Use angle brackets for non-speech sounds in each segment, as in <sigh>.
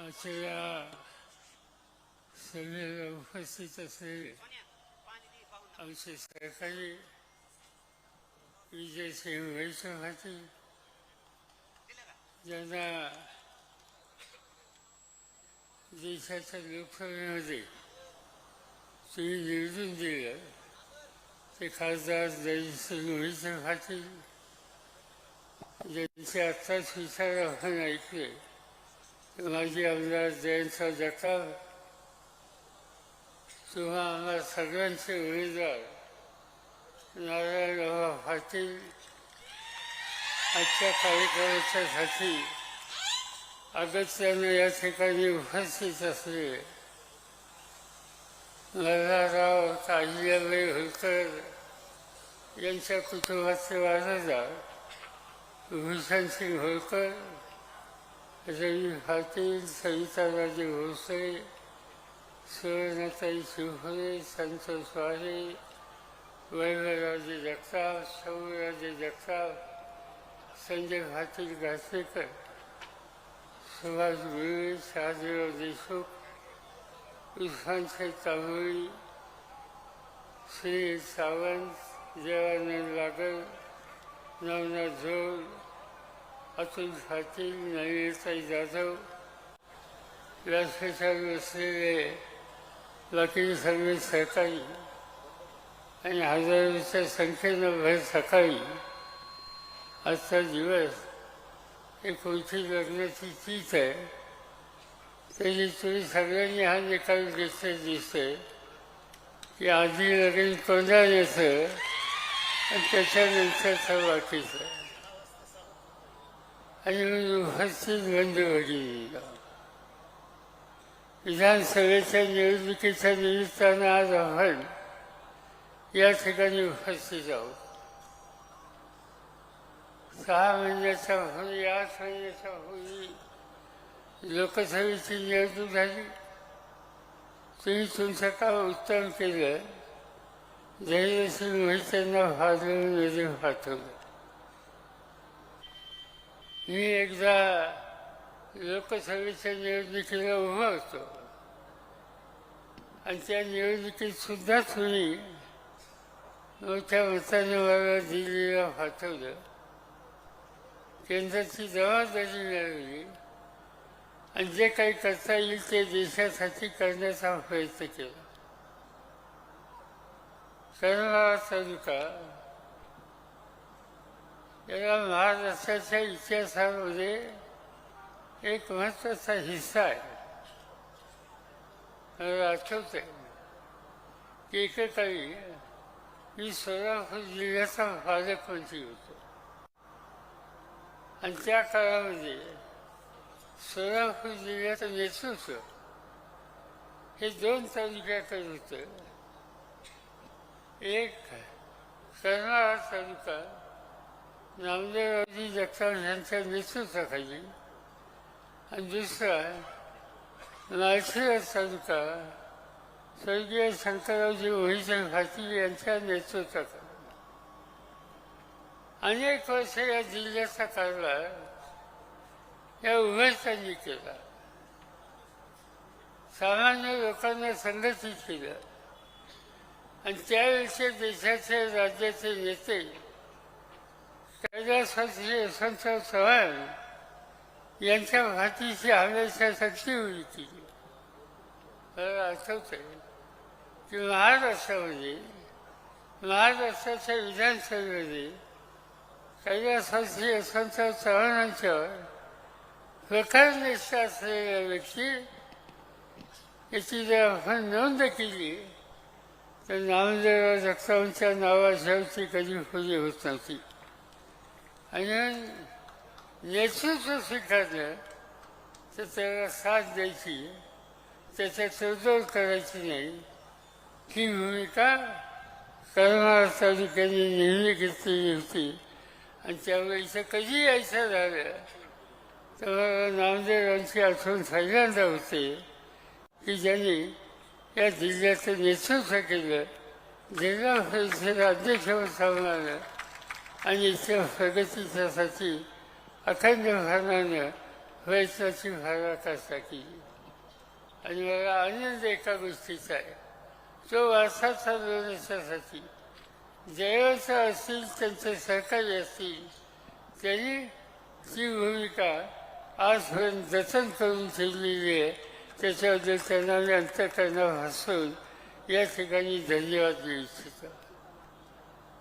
सगळ्या सगळे उपस्थित असलेले आमचे सरकारी विजयसिंह वैष्णव पाटील ज्यांना देशाच्या लोकसभेमध्ये तुम्ही निवडून दिलं ते खासदार जयसिंह वैष्णव पाटील ज्यांचे आत्ताच विचार आपण ऐकले माजी आमदार जयंतराव जगताप किंवा आम्हा सगळ्यांचे उमेदवार नारायणराव पाटील आजच्या कार्यक्रमाच्यासाठी अगत्यानं या ठिकाणी उपस्थित असलेले मल्हारराव काहिल्याबाई होळकर यांच्या कुटुंबाचे वारसदार भूषणसिंग होळकर रवी पाटील सविताराजे भोसले सुवर्णताई शिवफळे संतोष वारे वैभवराजे जगताप शौराजे जगताप संजय पाटील घासेकर सुभाष गुरुवे शहाजीराव देशमुख इरफान शेख तांबोळी श्री सावंत जवानंद लागल नवनाथ झोळ अतुल पाटील नवीनताई जाधव व्यासपीठावर बसलेले बाकी सगळे सहकारी आणि हजारोच्या संख्येनं भर सकाळी. आजचा दिवस हे कोणती लग्नाची तीच आहे. त्याची तुम्ही सगळ्यांनी हा निकाल घेतला दिसते की आधी लग्न येतं आणि त्याच्यानंतरचं बाकीचं आणि मी बंद भगिनीला विधानसभेच्या निवडणुकीच्या निमित्तानं आज आपण या ठिकाणी उपस्थित आहोत सहा महिन्याच्या पूर्वी आठ महिन्याच्या पूर्वी लोकसभेची निवडणूक झाली तुम्ही तुमचं काम उत्तम केलं धैर्यशील मोहित्यांना फादरमध्ये पाठवलं मी एकदा लोकसभेच्या निवडणुकीला उभा होतो. आणि त्या निवडणुकीत सुद्धा तुम्ही मोठ्या मताने मला दिल्लीला पाठवलं. केंद्राची जबाबदारी मिळवली आणि जे काही करता येईल ते देशासाठी करण्याचा प्रयत्न केला. कर्नाळा तालुका याला महाराष्ट्राच्या इतिहासामध्ये एक महत्त्वाचा हिस्सा आहे. मला आठवत आहे की एकेकाळी मी सोलापूर जिल्ह्याचा पालकमंत्री होतो. आणि त्या काळामध्ये सोलापूर जिल्ह्याचं नेतृत्व हे दोन तालुक्याकडे होतं. एक कर्नाळा तालुका नामदेवरावजी जगताप यांच्या नेतृत्वाखाली आणि दुसरा माळशिरस तालुका स्वर्गीय शंकररावजी मोहिते पाटील यांच्या नेतृत्वाखाली. अनेक वर्ष या जिल्ह्याचा कारभार या उभयतांनी केला. सामान्य लोकांना संघटित केलं. आणि त्यावेळेचे देशाचे राज्याचे नेते कैलासवासी यशवंतराव चव्हाण यांच्या भातीची हवेच्या शक्ती उभी केली मला आठवत आहे. की महाराष्ट्रामध्ये महाराष्ट्राच्या विधानसभेमध्ये कैलासवासी यशवंतराव चव्हाणांच्यावर प्रखर निष्ठा असलेल्या व्यक्ती याची जर आपण नोंद केली तर नामदेवराव जगतापांच्या नावाशिवायची कधी खोली होत नव्हती. आणि नेतृत्व स्वीकारलं तर त्याला साथ द्यायची त्याच्या तडजोड करायची नाही. ही भूमिका करणार तालुक्याने नेहमी घेतलेली होती. आणि त्यामुळे इथं कधी यायचं झालं तर नामदेवांची आठवण पहिल्यांदा होते की ज्यांनी या जिल्ह्याचं नेतृत्व केलं जिल्हा परिषद अध्यक्षपद सांभाळलं. आणि इथल्या प्रगतीच्यासाठी अखंड भावनानं प्रयत्नाची पराकाष्ठा केली आणि मला आनंद एका गोष्टीचा आहे. तो वारसा चालवण्यासाठी जयाचा असतील त्यांचे सहकारी असतील त्यांनी ती भूमिका आजपर्यंत जतन करून ठेवलेली आहे त्याच्याबद्दल त्यांना मी अंतकरणापासून या ठिकाणी धन्यवाद देऊ इच्छितो.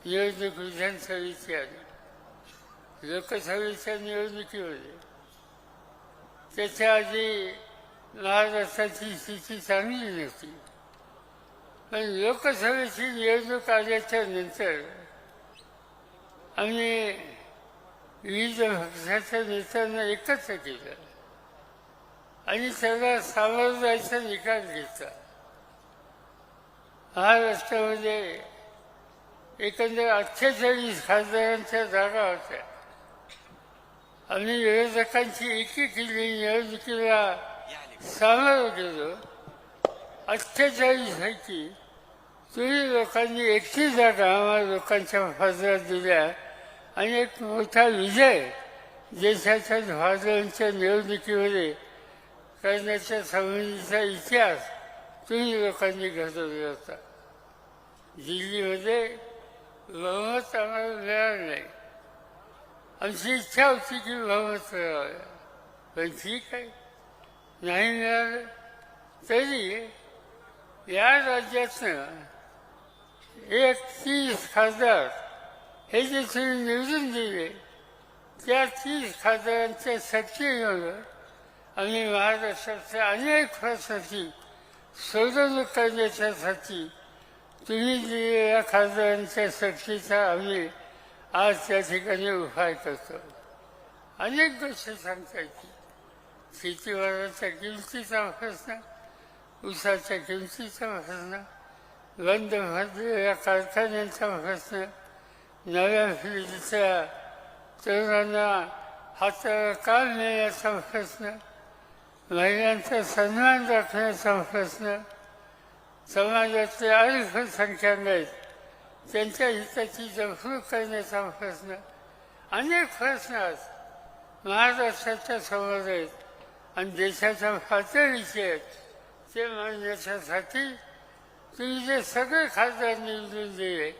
निवडणूक विधानसभेची आली लोकसभेच्या निवडणुकीमध्ये त्याच्या आधी महाराष्ट्राची स्थिती चांगली नव्हती. पण लोकसभेची निवडणूक आल्याच्यानंतर आम्ही विविध पक्षाच्या नेत्यांना एकत्र केलं. आणि त्याला सामोरं जायचा निकाल घेतला. महाराष्ट्रामध्ये एकंदर अठ्ठेचाळीस खासदारांच्या जागा होत्या. आम्ही विरोधकांची एकी केली निवडणुकीला सामोरं गेलो. अठ्ठेचाळीस पैकी तुम्ही लोकांनी एकटी जागा आम्हाला लोकांच्या फाजरात दिल्या. आणि एक मोठा विजय देशाच्या भाजपांच्या निवडणुकीमध्ये करण्याच्या संबंधीचा इतिहास तुम्ही लोकांनी घडवला होता. दिल्लीमध्ये बहुमत आम्हाला मिळालं नाही आमची इच्छा होती की बहुमत मिळावं पण ठीक आहे. नाही मिळालं तरी या राज्यातनं एक तीस खासदार हे जे तुम्ही निवडून दिले त्या तीस खासदारांच्या शक्तीमुळं आम्ही महाराष्ट्राच्या अनेक प्रश्नाची सोडवणूक करण्याच्यासाठी तुम्ही या खासदारांच्या शक्तीचा आम्ही आज त्या ठिकाणी उपाय करतो अनेक गोष्टी सांगता येतील शेतीमालाच्या किमतीचा प्रश्न उसाच्या किमतीचा प्रश्न बंद या कारखान्यांचा प्रश्न नव्या फिल्डच्या तरुणांना हाताला काल नेण्याचा प्रश्न महिलांचा सन्मान राखण्याचा प्रश्न समाजातले अल्पसंख्याक आहेत त्यांच्या हिताची जपणूक करण्याचा प्रश्न अनेक प्रश्न आज महाराष्ट्राच्या समोर आहेत आणि देशाच्या पातळीचे आहेत ते मांडण्याच्यासाठी तुम्ही जे सगळे खासदार निवडून दिले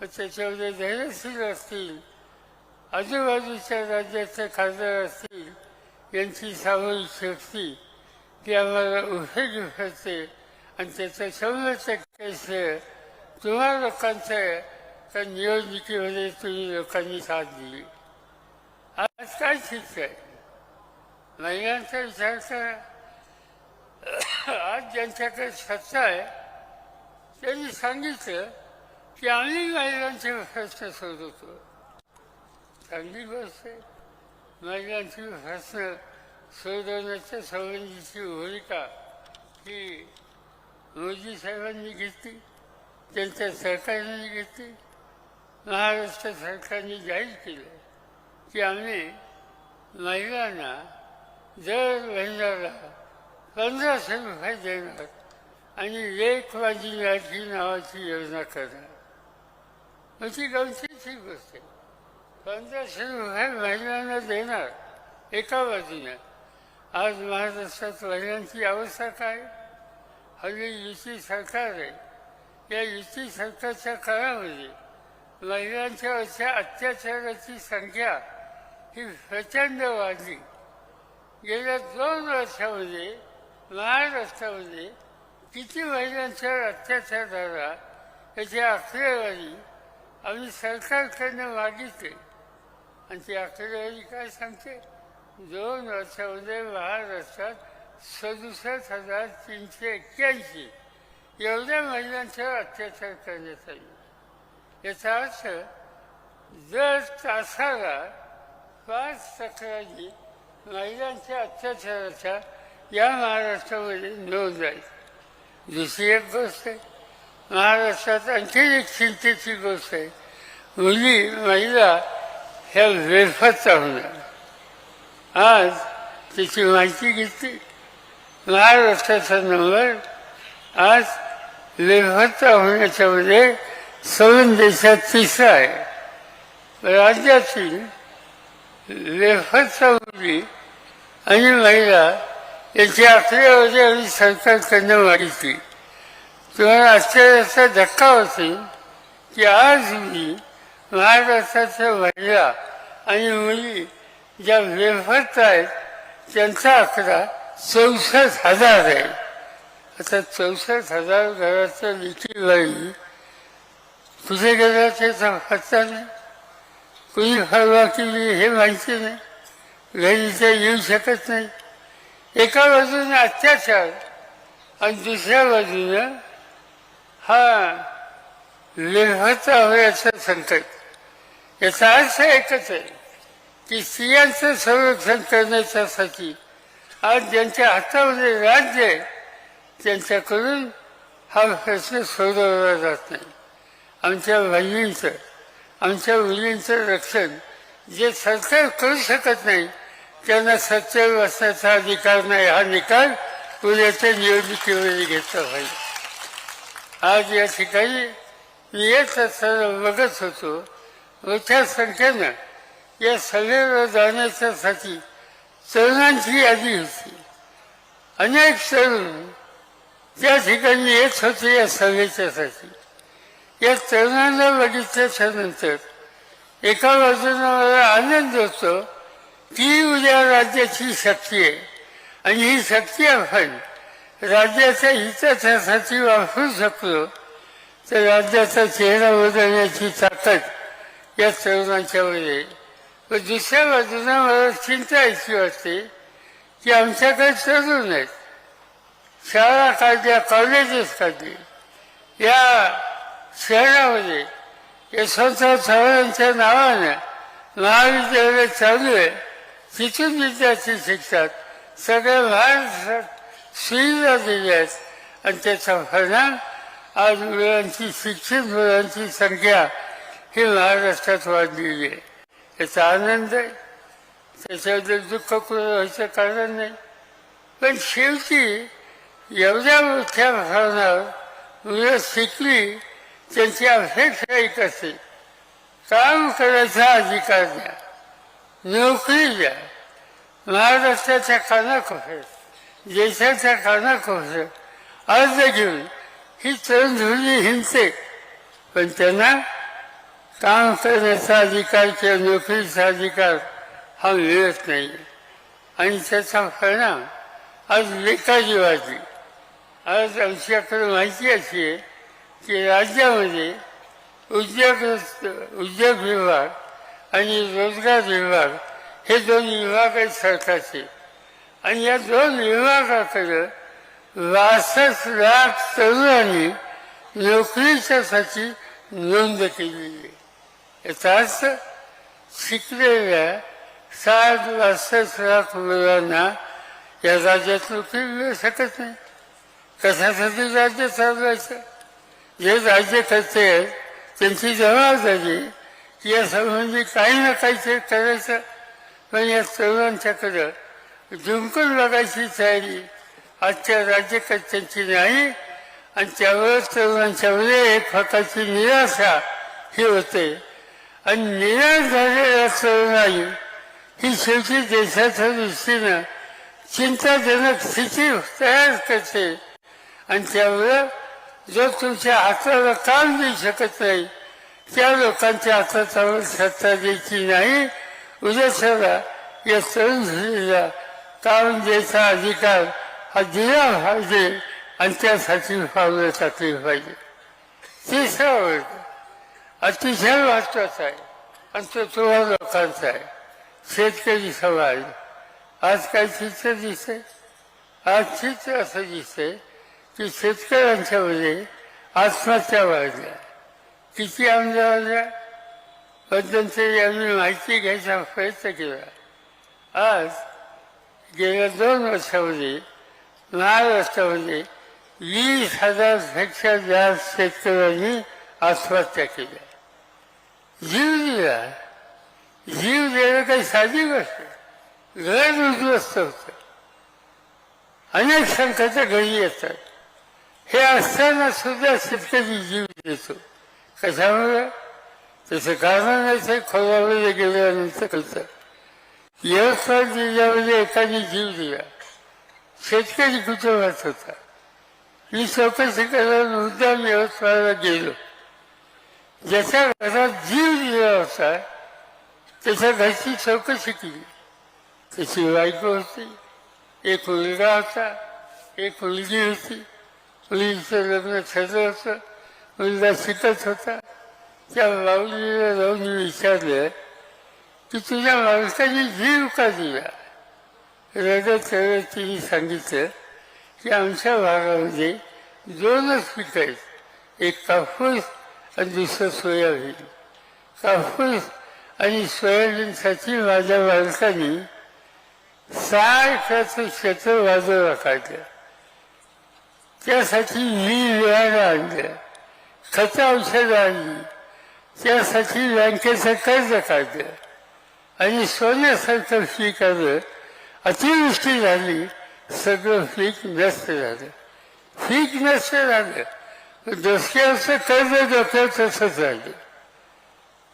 व त्याच्यामध्ये धैर्यशील असतील आजूबाजूच्या राज्याचे खासदार असतील यांची सामूहिक शक्ती ती आम्हाला उपयोगी पडते आणि त्याचं शंभर टक्के श्रेय तुम्हा लोकांचं आहे त्या निवडणुकीमध्ये तुम्ही लोकांनी साथ दिली. आज काय शिकत आहे महिलांचा विचार करा <coughs> आज ज्यांच्याकडे सत्ता आहे त्यांनी सांगितलं की आम्ही महिलांचे प्रश्न सोडवतो. चांगली गोष्ट आहे. महिलांची प्रश्न सोडवण्याच्या संबंधीची भूमिका ही मोदी साहेबांनी घेतली त्यांच्या सरकारने घेतली महाराष्ट्र सरकारने जाहीर केलं की आम्ही महिलांना दर महिन्याला पंधराशे रुपये देणार आणि एक माझी लाठी नावाची योजना करणार. म्हणजे गमतीची गोष्ट आहे. पंधराशे रुपये महिलांना देणार एका बाजूने आज महाराष्ट्रात महिलांची अवस्था काय? हल्ली युती सरकार. आहे या युती सरकारच्या काळामध्ये महिलांच्यावरच्या अत्याचाराची संख्या ही प्रचंड वाढली. गेल्या दोन वर्षामध्ये महाराष्ट्रामध्ये किती महिलांच्यावर अत्याचार झाला याची आकडेवारी आम्ही सरकारकडनं मागितले. आणि ती आकडेवारी काय सांगते? दोन वर्षामध्ये महाराष्ट्रात सदुसष्ट हजार तीनशे एक्क्याऐंशी. एवढ्या महिलांच्यावर अत्याचार करण्यात आले. याचा अर्थ दर तासाला पाच तक्रारी महिलांच्या अत्याचाराच्या या महाराष्ट्रामध्ये नोंद आहे दुसरी एक गोष्ट आहे महाराष्ट्रात आणखी एक चिंतेची गोष्ट आहे. मुली महिला ह्या वेफत होणार. आज त्याची माहिती घेतली. महाराष्ट्राचा नंबर आज वेफत होण्याच्यामध्ये सवन देशात तिसरा आहे. राज्यातील लेखकचा मुली आणि महिला याची आकडेवारी आणि सरकारकडनं मागितली तुम्हाला आश्चर्याचा धक्का होती की आज मी महाराष्ट्राच्या महिला आणि मुली ज्या बेफत आहेत त्यांचा आकडा चौसष्ट हजार आहे. आता चौसष्ट हजार घराचं लिखी बाई कुठे घराचे त्याचा नाही कुणी फरवा केली हे माहिती नाही. घरी ते येऊ शकत नाही. एका बाजूने अत्याचार आणि दुसऱ्या बाजूनं हा लेखता हव्याचा संकट याचा अर्थ एकच आहे की स्त्रियांचं संरक्षण करण्याच्यासाठी आज ज्यांच्या हातामध्ये राज्य आहे त्यांच्याकडून हा प्रश्न सोडवला जात नाही. आमच्या बहिणींचं आमच्या मुलींचं रक्षण जे सरकार करू शकत नाही त्यांना सत्य वाचण्याचा अधिकार नाही. हा निकाल पुण्याच्या निवडणुकीमध्ये घेतला पाहिजे. आज या ठिकाणी मी येत असताना बघत होतो. मोठ्या संख्येनं या सभेला जाण्याच्यासाठी तरुणांची यादी होती. अनेक तरुण त्या ठिकाणी येत होते या सभेच्यासाठी या तरुणांना बघितल्याच्यानंतर एका बाजूला मला आनंद होतो. ती उद्या राज्याची शक्ती आहे. आणि ही शक्ती आपण राज्याच्या हितासाठी वापरू शकलो तर राज्याचा चेहरा बदलण्याची ताकद या तरुणांच्यामध्ये दुसऱ्या बाजूला मला चिंता याची वाटते की आमच्याकडे तरुण आहेत शाळा काढल्या कॉलेजेस काढली. या शहरामध्ये यशवंतराव चव्हाणांच्या नावानं महाविद्यालय चालू आहे. तिथून विद्यार्थी शिकतात. सगळ्या महाराष्ट्रात सुविधा दिल्या आहेत. आणि त्याचा परिणाम आज मुलांची शिक्षित मुलांची संख्या ही महाराष्ट्रात वाढलेली आहे. त्याचा आनंद आहे त्याच्याबद्दल दुःख कुठं व्हायचं कारण नाही. पण शेवटी एवढ्या मोठ्या भावना मुलं शिकली त्यांची अपेक्षा एक असते काम करायचा अधिकार द्या नोकरी द्या. महाराष्ट्राच्या कानाकोपऱ्यात देशाच्या कानाकोपऱ्यात अर्ज घेऊन ही तरुण धुरी हिंडते. पण त्यांना काम करण्याचा अधिकार किंवा नोकरीचा अधिकार हा मिळत नाही आणि त्याचा परिणाम आज बेकारी वाढली आज आमच्याकडे माहिती अशी आहे की राज्यामध्ये उद्योग उद्योग विभाग आणि रोजगार विभाग हे दोन विभाग आहेत सरकारचे आणि या दोन विभागाकडं बासष्ट लाख तरुणांनी नोकरीच्यासाठी नोंद केलेली आहे याचा शिकलेल्या सात वाजता लाख मुलांना या राज्यात नोकरी मिळू शकत नाही. कशासाठी राज्य चालवायचं. जे राज्यकर्ते आहेत त्यांची जबाबदारी या संबंधी काही ना काहीतरी करायचं पण या तरुणांच्याकडं जुंकून बघायची तयारी आजच्या राज्यकर्त्यांची नाही आणि त्यावर तरुणांच्यामध्ये एक प्रकारची निराशा ही होते. आणि निराश झालेल्या तरुणाई ही शेवटी देशाच्या दृष्टीनं चिंताजनक स्थिती तयार करते. आणि त्यामुळं जो तुमच्या हाताला काम देऊ शकत नाही त्या लोकांच्या हातात सत्ता द्यायची नाही. उद्याच्याला या तरुण झालेला काम द्यायचा अधिकार हा दिला पाहिजे आणि त्यासाठी फावलं टाकली पाहिजे. तिसरा आवडतं अतिशय महत्त्वाचा आहे. आणि तो तुम्हा लोकांचा आहे. शेतकरी समाज आज काय चित्र दिसत आज चित्र असं दिसतंय की शेतकऱ्यांच्यामध्ये आत्महत्या वाढल्या. किती आमदार वाढल्या मध्यंतरी आम्ही माहिती घ्यायचा प्रयत्न केला. आज गेल्या दोन वर्षामध्ये महाराष्ट्रामध्ये वीस हजारपेक्षा जास्त शेतकऱ्यांनी आत्महत्या केल्या जीव दिला जीव देणं काही साधी गोष्ट आहे. घर उद्ध्वस्त होतं. अनेक संकट घरी येतात हे असताना सुद्धा शेतकरी जीव देतो. कशामुळे? त्याचं कारण नाही ते खोलामध्ये गेल्यानंतर कळतं. यवतमाळ जिल्ह्यामध्ये एकाने जीव दिला. शेतकरी कुटुंबात होता. मी चौकशी करायला मुद्दाम यवतमाळला गेलो. ज्याच्या घरात जीव दिला होता त्याच्या घरची चौकशी केली. त्याची बायको होती एक मुलगा होता एक मुलगी होती. मुलीचं लग्न ठरलं होतं मुलगा शिकत होता. त्या माऊलीला जाऊन मी विचारलं की तुझ्या माणसाने जीव का दिला? रडत रडत तिने सांगितलं की आमच्या भागामध्ये दोनच पिकं आहेत. एक कापूस आणि दुसरं सोयाबीन कापूस आणि सोयाबीनसाठी माझ्या मालकाने सहा एकराचं क्षेत्र बाजूला काढलं त्यासाठी मी वेळानं आणलं. खतं औषधं आणली. त्यासाठी बँकेचं कर्ज काढलं. आणि सोन्यासारखं पीक आलं अतिवृष्टी झाली. सगळं पीक नष्ट झालं. पीक नष्ट झालं. डोसक्याचं कर्ज डोक्यात तसंच झालं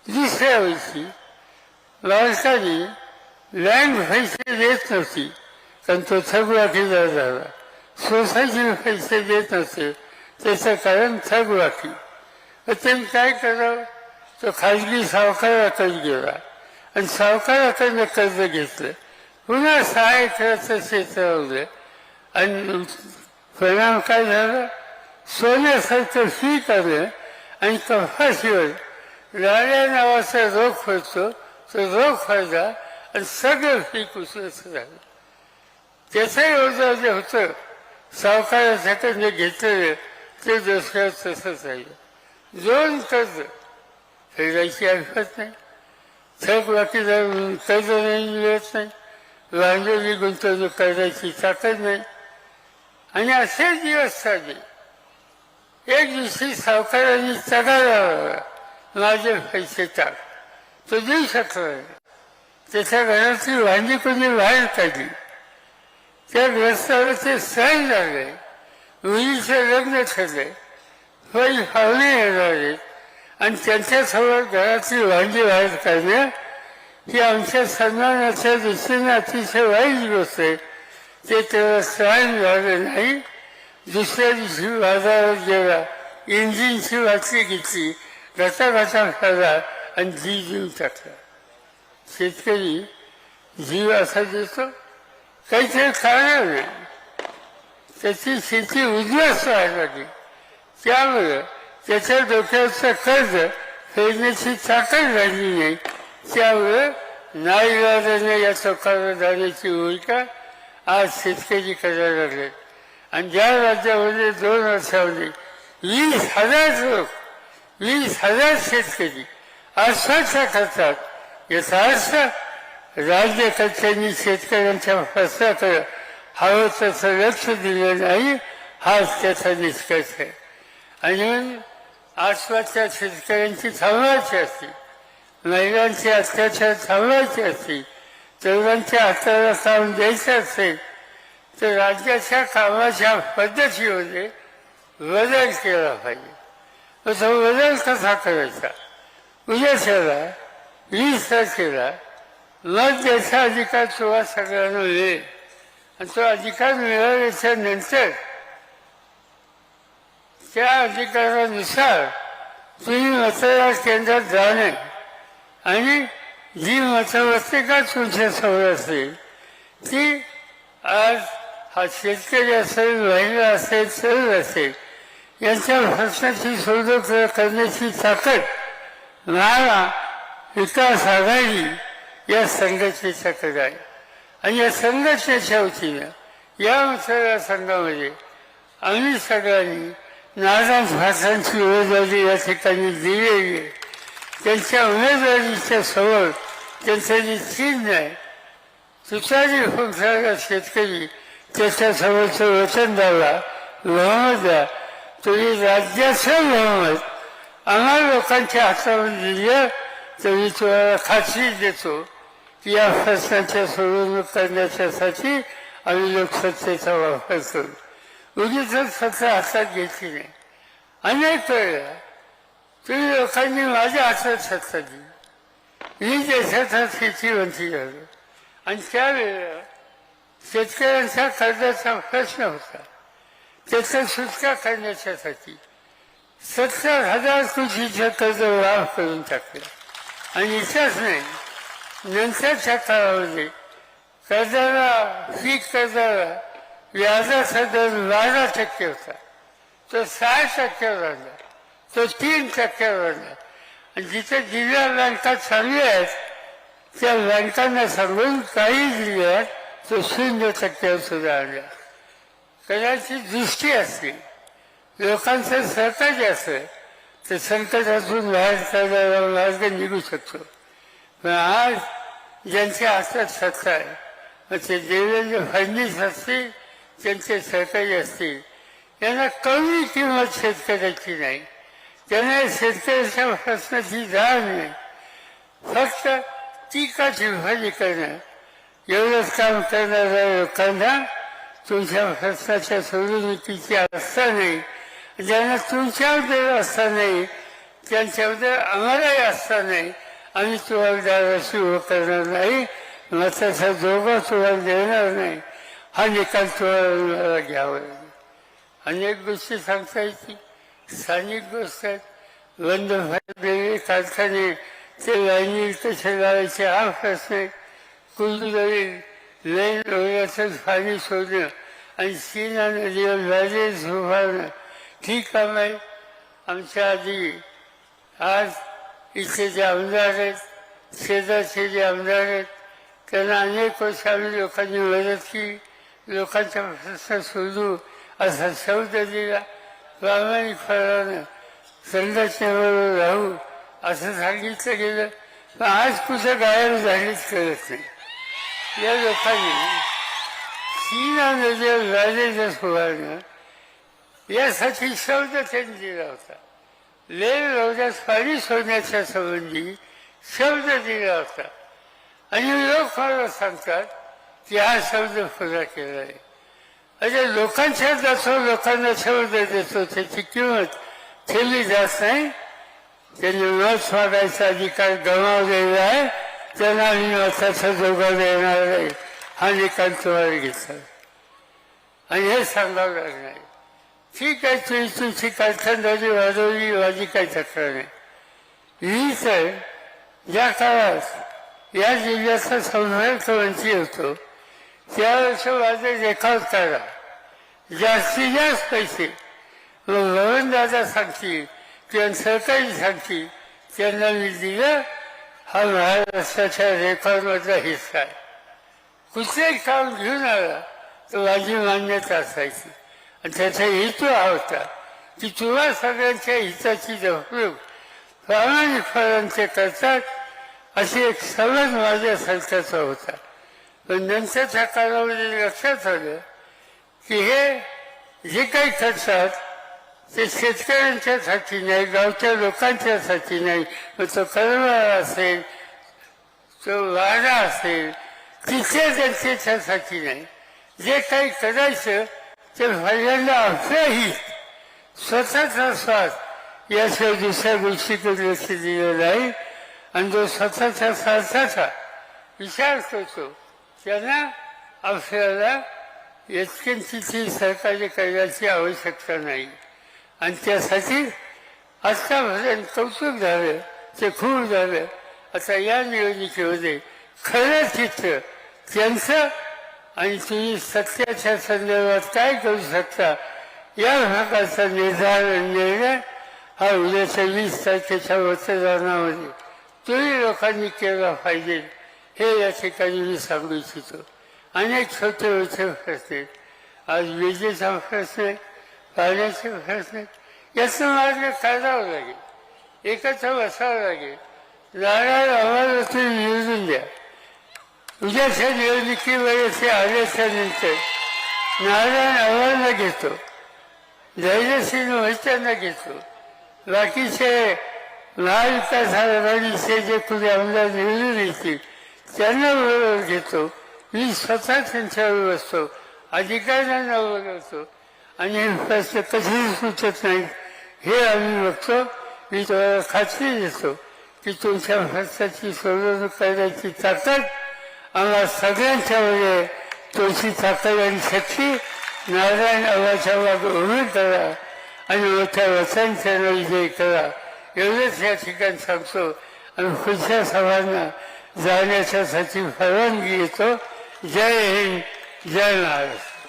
दुसऱ्या वर्षी मालकाने लँड पैसे देत नव्हती कारण तो थकबाकीदार झाला सोसायटीने पैसे देत नव्हते त्याचं कारण थकबाकी त्यांनी काय करावं तो खाजगी सावकाराकडे गेला आणि सावकाराकडनं कर्ज घेतलं पुन्हा सहा एकराचं क्षेत्र आणि परिणाम काय झाला सोन्यासारखं पीक आलं आणि कपाशीवर लाड्या नावाचा रोग होतो तो रोग फायदा आणि सगळं पीक उसळत झालं. त्याचं योजना जे होतं सावकारासाठी जे घेतलेलं ते दुसऱ्या तसंच राहिलं दोन कर्ज फेडायची ऐकत नाही. थक बाकीदार कर्ज नाही मिळत नाही. भांडवली गुंतवणूक करायची ताकद नाही. आणि असे दिवस साधे एक दिवशी सावकारांनी तगार माझे पैसे टाक. तो देऊ शकला नाही. त्याच्या घरातली वांदी कोणी बाहेर काढली? त्या ग्रस्ताला ते सहन झाले. मुलीचे लग्न ठरले. काही पाहुणे येणार आणि त्यांच्यासमोर घरातली वांदी बाहेर काढणं ही आमच्या सन्मानाच्या दृष्टीने अतिशय वाईट गोष्ट आहे. ते तेव्हा सहन झालं नाही. दुसऱ्या दिवशी बाजारात गेला. इंजिनची बाटली घेतली घटा घटा खाला आणि जी जीव टाकला. शेतकरी जीव असा देतो काहीतरी खाणार नाही. त्याची शेती उद्ध्वस्त राहिली त्यामुळं त्याच्या डोक्याचं कर्ज फेडण्याची ताकद झाली नाही. त्यामुळं नाईलाजाने या चौकाला जाण्याची भूमिका आज शेतकरी करायला लागले. आणि ज्या राज्यामध्ये दोन वर्षामध्ये वीस हजार लोक वीस हजार शेतकरी अर्थाच्या करतात याचा अर्थ राज्यकर्त्यांनी शेतकऱ्यांच्या प्रश्नाकडे हवं तसं लक्ष दिलं नाही हाच त्याचा निष्कर्ष आहे. आणि आसपासच्या शेतकऱ्यांची थांबवायची असते महिलांचे अत्याचार थांबवायचे असतील तरुणांच्या हाताला काम द्यायचं असेल तर राज्याच्या कामाच्या पद्धतीमध्ये बदल केला पाहिजे. मग तो बदल कसा करायचा? म्हणजे उद्याच्याला वीस तारखेला मग त्याचा अधिकार तुम्हा सगळ्यांना मिळेल. आणि तो अधिकार मिळाल्याच्या नंतर त्या अधिकारानुसार तुम्ही मतदार केंद्रात जाणे. आणि जी मतपत्रिका तुमच्यासमोर असेल ती आज हा शेतकरी असेल महिला असेल तरुण असेल यांच्या प्रश्नाची सोडव करण्याची ताकद नारा विकास आघाडी या संघटनेच्याकडे आहे. आणि या संघटनेच्या वतीनं या मतदारसंघामध्ये आम्ही सगळ्यांनी नाराज भाषांची उमेदवारी या ठिकाणी दिलेली आहे. त्यांच्या उमेदवारीच्या समोर त्यांचं जे चिन्ह आहे तुतारी फुंकणारा शेतकरी त्याच्यासमोरचं वचन द्यावा लोहमत द्या तुम्ही राज्याचं लोहमत आम्हा लोकांच्या हातामध्ये दिलं तर मी तुम्हाला खात्री देतो. की या प्रश्नाच्या सोडवणूक करण्याच्यासाठी आम्ही लोकसत्तेचा वापर करू. उगीच सत्ता हातात घेतली नाही. अनेक वेळेला तुम्ही लोकांनी माझ्या हातात सत्ता दिली. मी देशाचा शेतीमंत्री झालो. आणि त्यावेळेला शेतकऱ्यांचा कर्जाचा प्रश्न होता त्याचा सुटका करण्याच्यासाठी सत्तर हजार कोटीचं कर्ज लाभ करून टाकलं आणि इथंच नाही नंतरच्या काळामध्ये कर्जाला पीक कर्जाला व्याजाचा दर बारा टक्के होता तो सहा टक्क्यावर आला तो तीन टक्क्यावर आला आणि जिथे जिल्हा बँका चांगल्या आहेत त्या बँकांना सांगून काही जिल्ह्यात तो शून्य टक्क्यावर सुद्धा आणला कदाचित दृष्टी असते लोकांचं सहकार्य असं तर संकटातून बाहेर काढायला मार्ग निघू शकतो. पण आज ज्यांच्या हातात सत्ता आहे मग ते देवेंद्र फडणवीस असतील त्यांचे सहकारी असतील यांना कमी किंमत शेतकऱ्याची नाही. त्यांना शेतकऱ्याच्या प्रश्नाची जाण नाही. फक्त टीका टिप्पणी करणं एवढंच काम करणाऱ्या लोकांना तुमच्या प्रश्नाच्या सोडवणुकीची अवस्था नाही ज्यांना तुमच्याबद्दल असता नाही त्यांच्याबद्दल आम्हालाही असता नाही आम्ही तुम्हाला दाराशी उभं करणार नाही मताचा दोघं तुम्हाला देणार नाही हा निकाल तुम्हाला घ्यावा लागेल अनेक गोष्टी सांगता येतील स्थानिक गोष्ट आहेत बंद भाई कारखाने ते लाईनी कसे लावायचे हा प्रश्न आहे कुलदरी लाईन रोगाचं पाणी शोधणं आणि सीना नदीवर झाले उभारणं ठीक काम आहे आमच्या आधी आज इथे जे आमदार आहेत शेजारचे जे आमदार आहेत त्यांना अनेक वर्ष आम्ही लोकांनी मदत केली लोकांचा प्रश्न शोधू असा शब्द दिला प्रामाणिकपणानं संघटनेबरोबर राहू असं सांगितलं गेलं पण आज कुठं गायब झालीच करत नाही या लोकांनी सीना नदीवर बॅरेज उभारणं यासाठी शब्द त्यांनी दिला होता लेह रोजात पाणी सोडण्याच्या संबंधी शब्द दिला होता आणि लोक मला सांगतात की हा शब्द पुरा केला आहे अरे लोकांच्या जातो लोकांना शब्द देतो त्याची किंमत ठेवली जात नाही त्यांनी लस मागायचा अधिकार गमावलेला आहे त्यांना मी मताचा जोगा देणार नाही हा निकाल तुम्हाला घेतला आणि हे सांगावं लागणार ठीक आहे तुझी तुझी कालखंडाची वाजवली माझी काही तक्रार नाही मी तर ज्या काळात या जिल्ह्याचा संपर्क मंत्री होतो त्यावेळेस माझे देखाव करा जास्तीत जास्त पैसे मग भवनदादा सांगतील किंवा सहकारी सांगतील त्यांना मी दिलं हा महाराष्ट्राच्या रेकॉर्डमधला हिस्सा आहे कुठलंही काम घेऊन आला तर माझी मान्यता असायची आणि त्याचा हेतू हा होता की तुम्हा सगळ्यांच्या हिताची जपणूक प्रामाणिकपणाचे करतात अशी एक समज माझ्या संस्थेचा होता पण नंतरच्या काळामध्ये लक्षात आलं की हे जे काही करतात ते शेतकऱ्यांच्यासाठी नाही गावच्या लोकांच्यासाठी नाही मग तो करमाळा असेल तो वाडा असेल तिथे जनतेच्यासाठी नाही जे काही करायचं ते पहिल्यांदा आपल्याही स्वतःचा श्वास याशिवाय दुसऱ्या गोष्टीकडे लक्ष दिलं नाही आणि जो स्वतःच्या स्वार्थाचा विचार करतो त्यांना आपल्याला इतकी सहकार्य करण्याची आवश्यकता नाही आणि त्यासाठी आत्तापर्यंत कौतुक झालं ते खूप झालं. आता या निवडणुकीमध्ये खरं चित्र त्यांचं आणि तुम्ही सत्याच्या संदर्भात काय करू शकता या भागाचा निर्धार निर्णय हा उद्याच्या वीस तारखेच्या मतदानामध्ये तुम्ही लोकांनी केला पाहिजे हे या ठिकाणी मी सांगू इच्छितो. अनेक छोटे मोठे प्रश्न आहेत. आज विजेचा प्रश्न आहे. पाण्याचे प्रश्न आहेत याचा मार्ग काढावा लागेल. एकत्र बसावं लागेल. नारायण आम्हाला तुम्ही निवडून द्या. उद्याच्या निवडणुकीवर ते आल्याच्यानंतर नारायण आव्हानला घेतो. धैर्यसिंग मोहित्यांना घेतो. बाकीचे महाविकास आघाडीचे जे कुणी आमदार निवडून येतील त्यांना बरोबर घेतो. मी स्वतः त्यांच्यावर बसतो. अधिकाऱ्यांना बोलवतो आणि हे कधीही सुचत नाही हे आम्ही बघतो मी तुम्हाला खात्री देतो की तुमच्या प्रश्नाची सोडवणूक करण्याची ताकद आम्हाला सगळ्यांच्या तुमची तुळशी ताकद आणि शक्ती नारायण अवाच्या वाग उभी करा आणि मोठ्या वचनच्या विजय करा एवढंच या ठिकाणी सांगतो आणि पुढच्या सभांना जाण्याच्यासाठी परवानगी येतो जय हिंद जय महाराष्ट्र